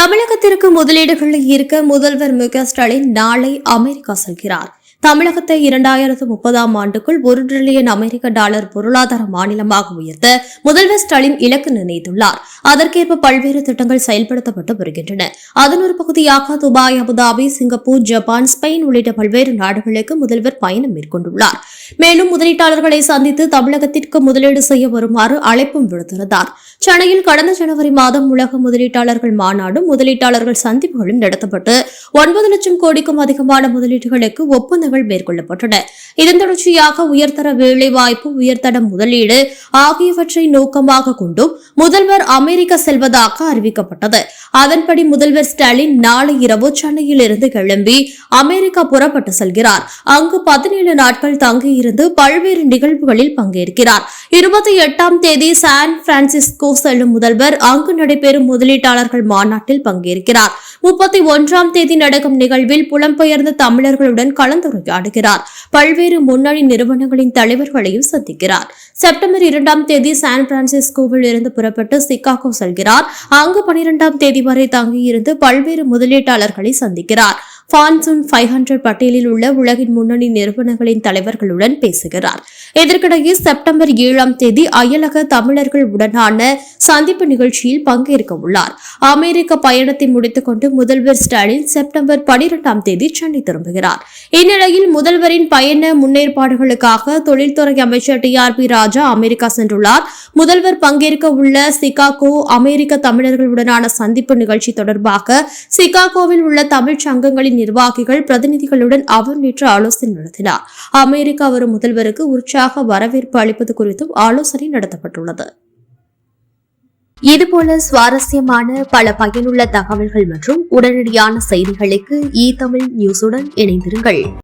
தமிழகத்திற்கு முதலீடுகளை ஈர்க்க முதல்வர் மு ஸ்டாலின் நாளை அமெரிக்கா செல்கிறார். தமிழகத்தை இரண்டாயிரத்து முப்பதாம் ஆண்டுக்குள் ஒரு டிரில்லியன் அமெரிக்க டாலர் பொருளாதார மாநிலமாக உயர்த்த முதல்வர் ஸ்டாலின் இலக்கு நிர்ணயித்துள்ளார். அதற்கேற்ப பல்வேறு திட்டங்கள் செயல்படுத்தப்பட்டு வருகின்றன. அதன் ஒரு பகுதியாக Dubai Abu Dhabi Singapore Japan Spain உள்ளிட்ட பல்வேறு நாடுகளுக்கு முதல்வர் பயணம் மேற்கொண்டுள்ளார். மேலும் முதலீட்டாளர்களை சந்தித்து தமிழகத்திற்கு முதலீடு செய்ய வருமாறு அழைப்பும் விடுத்திருந்தார். சென்னையில் கடந்த ஜனவரி மாதம் உலக முதலீட்டாளர்கள் மாநாடும் முதலீட்டாளர்கள் சந்திப்புகளும் நடத்தப்பட்டு ஒன்பது லட்சம் கோடிக்கும் அதிகமான முதலீடுகளுக்கு ஒப்பந்தங்கள் மேற்கொள்ளப்பட்டன. இதன் தொடர்ச்சியாக உயர்தர வேலைவாய்ப்பு உயர்தர முதலீடு ஆகியவற்றை நோக்கமாக கொண்டும் முதல்வர் அமெரிக்கா செல்வதாக அறிவிக்கப்பட்டது. அதன்படி முதல்வர் ஸ்டாலின் நாளை இரவு சென்னையில் இருந்து கிளம்பி அமெரிக்கா புறப்பட்டு செல்கிறார். அங்கு பதினேழு நாட்கள் தங்கி இருந்து பல்வேறு நிகழ்வுகளில் பங்கேற்கிறார். இருபத்தி எட்டாம் தேதி சான் பிரான்சிஸ்கோ செல்லும் முதல்வர் அங்கு நடைபெறும் முதலீட்டாளர்கள் மாநாட்டில் பங்கேற்கிறார். முப்பத்தி ஒன்றாம் தேதி நடக்கும் நிகழ்வில் புலம்பெயர்ந்த தமிழர்களுடன் கலந்துரையாடுகிறார். பல்வேறு முன்னணி நிறுவனங்களின் தலைவர்களையும் சந்திக்கிறார். செப்டம்பர் இரண்டாம் தேதி சான் பிரான்சிஸ்கோவில் இருந்து புறப்பட்டு சிக்காகோ செல்கிறார். அங்கு பனிரெண்டாம் தேதி வரை தங்கியிருந்து பல்வேறு முதலீட்டாளர்களை சந்திக்கிறார். ஃபான்சூன் ஃபைவ் ஹண்ட்ரட் பட்டியலில் உள்ள உலகின் முன்னணி நிறுவனங்களின் தலைவர்களுடன் பேசுகிறார். இதற்கிடையே செப்டம்பர் ஏழாம் தேதி அயலக தமிழர்கள் உடனான சந்திப்பு நிகழ்ச்சியில் பங்கேற்க உள்ளார். அமெரிக்க பயணத்தை முடித்துக்கொண்டு முதல்வர் ஸ்டாலின் செப்டம்பர் பனிரெண்டாம் தேதி சென்னை திரும்புகிறார். இந்நிலையில் முதல்வரின் பயண முன்னேற்பாடுகளுக்காக தொழில்துறை அமைச்சர் T R B Raja America சென்றுள்ளார். முதல்வர் பங்கேற்க உள்ள சிகாகோ அமெரிக்க தமிழர்களுடனான சந்திப்பு நிகழ்ச்சி தொடர்பாக சிகாகோவில் உள்ள தமிழ் சங்கங்களின் நிர்வாகிகள் பிரதிநிதிகளுடன் அவர் நேற்று ஆலோசனை நடத்தினார். அமெரிக்கா வரும் முதல்வருக்கு உற்சாக வரவேற்பு அளிப்பது குறித்தும் ஆலோசனை நடத்தப்பட்டுள்ளது. இதுபோல சுவாரஸ்யமான பல பயனுள்ள தகவல்கள் மற்றும் உடனடியான செய்திகளுக்கு இ தமிழ் நியூஸுடன் இணைந்திருங்கள்.